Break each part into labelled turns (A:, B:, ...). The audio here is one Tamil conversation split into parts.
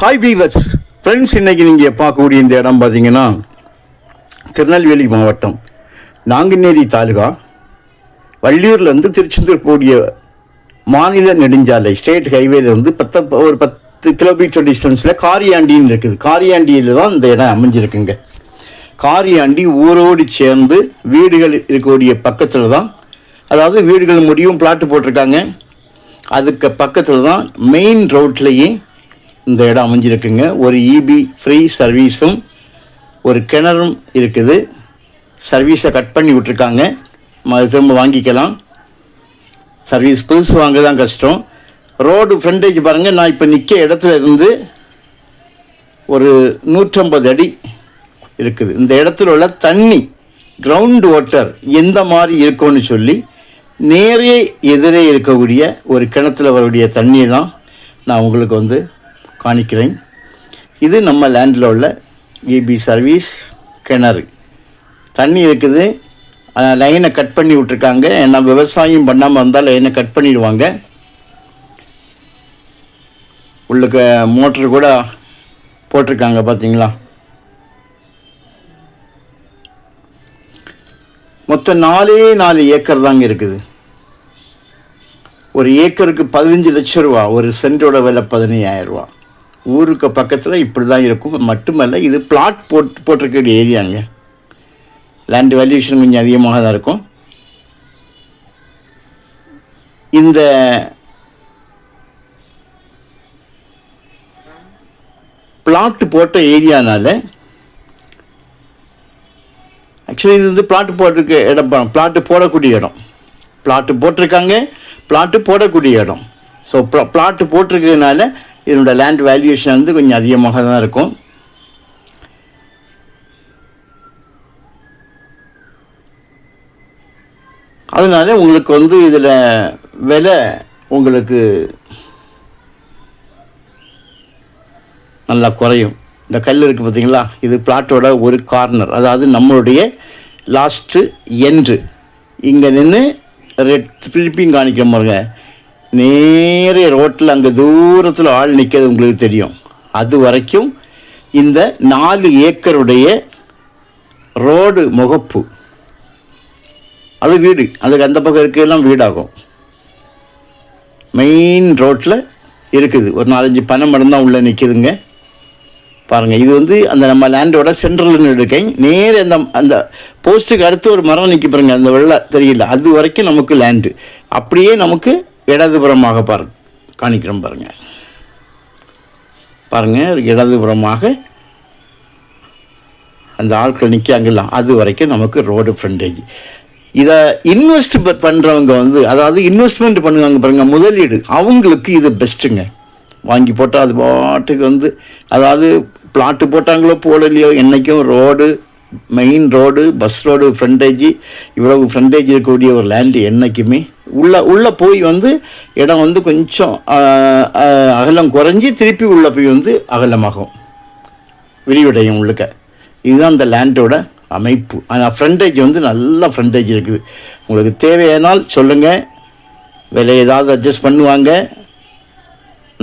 A: ஹாய் பீவர்ஸ் ஃப்ரெண்ட்ஸ் இன்னைக்கு நீங்கள் பார்க்கக்கூடிய இந்த இடம் பார்த்தீங்கன்னா திருநெல்வேலி மாவட்டம் நாங்குநேரி தாலுகா வள்ளியூர்லேருந்து திருச்செந்தூர் போடிய மாநில நெடுஞ்சாலை ஸ்டேட் ஹைவேலேருந்து பத்த ஒரு பத்து கிலோமீட்டர் டிஸ்டன்ஸில் காரியாண்டின்னு இருக்குது. காரியாண்டியில் தான் இந்த இடம் அமைஞ்சிருக்குங்க. காரியாண்டி ஊரோடு சேர்ந்து வீடுகள் இருக்கக்கூடிய பக்கத்தில் தான் அதாவது வீடுகள் முடியும் பிளாட்டு போட்டிருக்காங்க. அதுக்கு பக்கத்தில் தான் மெயின் ரோட்லேயே இந்த இடம் அமைஞ்சிருக்குங்க. ஒரு இபி ஃப்ரீ சர்வீஸும் ஒரு கிணறும் இருக்குது. சர்வீஸை கட் பண்ணி விட்ருக்காங்க நம்ம திரும்ப வாங்கிக்கலாம். சர்வீஸ் புதுசு வாங்க தான் கஷ்டம். ரோடு ஃப்ரண்டேஜ் பாருங்கள் நான் இப்போ நிற்க இடத்துல இருந்து ஒரு நூற்றம்பது அடி இருக்குது. இந்த இடத்துல உள்ள தண்ணி கிரவுண்ட் வாட்டர் எந்த மாதிரி இருக்கும்னு சொல்லி நேரே எதிரே இருக்கக்கூடிய ஒரு கிணத்துல வரக்கூடிய தண்ணியை தான் நான் உங்களுக்கு வந்து காணிக்கிறேன். இது நம்ம லேண்டில் உள்ள இபி சர்வீஸ் கிணறு. தண்ணி இருக்குது. லைனை கட் பண்ணி விட்ருக்காங்க ஏன்னா விவசாயம் பண்ணாமல் இருந்தால் லைனை கட் பண்ணிடுவாங்க. உள்ளுக்கு மோட்ரு கூட போட்டிருக்காங்க பார்த்தீங்களா? மொத்தம் நாலே நாலு ஏக்கர் தாங்க இருக்குது. ஒரு ஏக்கருக்கு பதினஞ்சு லட்சம் ரூபா ஒரு சென்டோட விலை பதினையாயிரம் ரூபா. ஊருக்கு பக்கத்தில் இப்படி தான் இருக்கும் மட்டுமல்ல இது பிளாட் போட்டு போட்டிருக்க ஏரியாங்க லேண்ட் வேல்யூஷன் கொஞ்சம் அதிகமாக தான் இருக்கும். இந்த பிளாட் போட்ட ஏரியானால ஆக்சுவலி இது வந்து பிளாட்டு போட்டிருக்க இடம். பிளாட்டு போடக்கூடிய இடம். பிளாட்டு போட்டிருக்காங்க பிளாட்டு போடக்கூடிய இடம். ஸோ பிளாட்டு போட்டிருக்கிறதுனால இதனோட லேண்ட் வேல்யூஷன் வந்து கொஞ்சம் அதிகமாக தான் இருக்கும். அதனால் உங்களுக்கு வந்து இதில் விலை உங்களுக்கு நல்லா குறையும். இந்த கல் இருக்குது பார்த்தீங்களா இது பிளாட்டோட ஒரு கார்னர் அதாவது நம்மளுடைய லாஸ்ட்டு எண்டு இங்கே நின்று ரெட் திருப்பியும் காணிக்க பாருங்க. நேரே ரோட்டில் அங்கே தூரத்தில் ஆள் நிற்கிறது உங்களுக்கு தெரியும். அது வரைக்கும் இந்த நாலு ஏக்கருடைய ரோடு முகப்பு. அது வீடு. அதுக்கு அந்த பக்கம் இருக்கையெல்லாம் வீடாகும். மெயின் ரோட்டில் இருக்குது. ஒரு நாலஞ்சு பனை மரம் தான் உள்ளே நிற்கிதுங்க பாருங்கள் இது வந்து அந்த நம்ம லேண்டோட சென்ட்ரல்னு இருக்கேன். நேர் அந்த அந்த போஸ்ட்டுக்கு அடுத்து ஒரு மரம் நிற்க பாருங்க அந்த வெள்ளை தெரியல. அது வரைக்கும் நமக்கு லேண்டு அப்படியே நமக்கு இடதுபுறமாக பாரு காணிக்கிறோம் பாருங்கள் பாருங்கள் இடதுபுறமாக அந்த ஆட்கள் நிற்காங்கல்ல அது வரைக்கும் நமக்கு ரோடு ஃப்ரண்டேஜ் இதை இன்வெஸ்ட் பண்ணுறவங்க வந்து அதாவது இன்வெஸ்ட்மெண்ட் பண்ணுவாங்க பாருங்கள் முதலீடு அவங்களுக்கு இது பெஸ்ட்டுங்க வாங்கி போட்டால் அது பாட்டுக்கு வந்து அதாவது பிளாட்டு போட்டாங்களோ போடலையோ என்றைக்கும் road main road bus road frontage இவ்வளவு ஃப்ரண்டேஜ் இருக்கக்கூடிய ஒரு லேண்டு என்றைக்குமே உள்ளே உள்ளே போய் வந்து இடம் வந்து கொஞ்சம் அகலம் குறைஞ்சி திருப்பி உள்ளே போய் வந்து அகலமாகும். விரிவடையும் உள்ளுக்க. இதுதான் அந்த லேண்டோட அமைப்பு. ஆனால் ஃப்ரண்டேஜ் வந்து நல்ல ஃப்ரண்டேஜ் இருக்குது. உங்களுக்கு தேவையானால் சொல்லுங்கள் விலை ஏதாவது அட்ஜஸ்ட் பண்ணுவாங்க.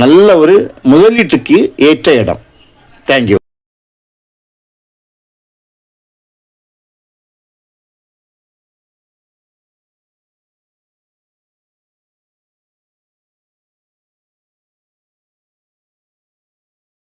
A: நல்ல ஒரு முதலீட்டுக்கு ஏற்ற இடம். தேங்க்யூ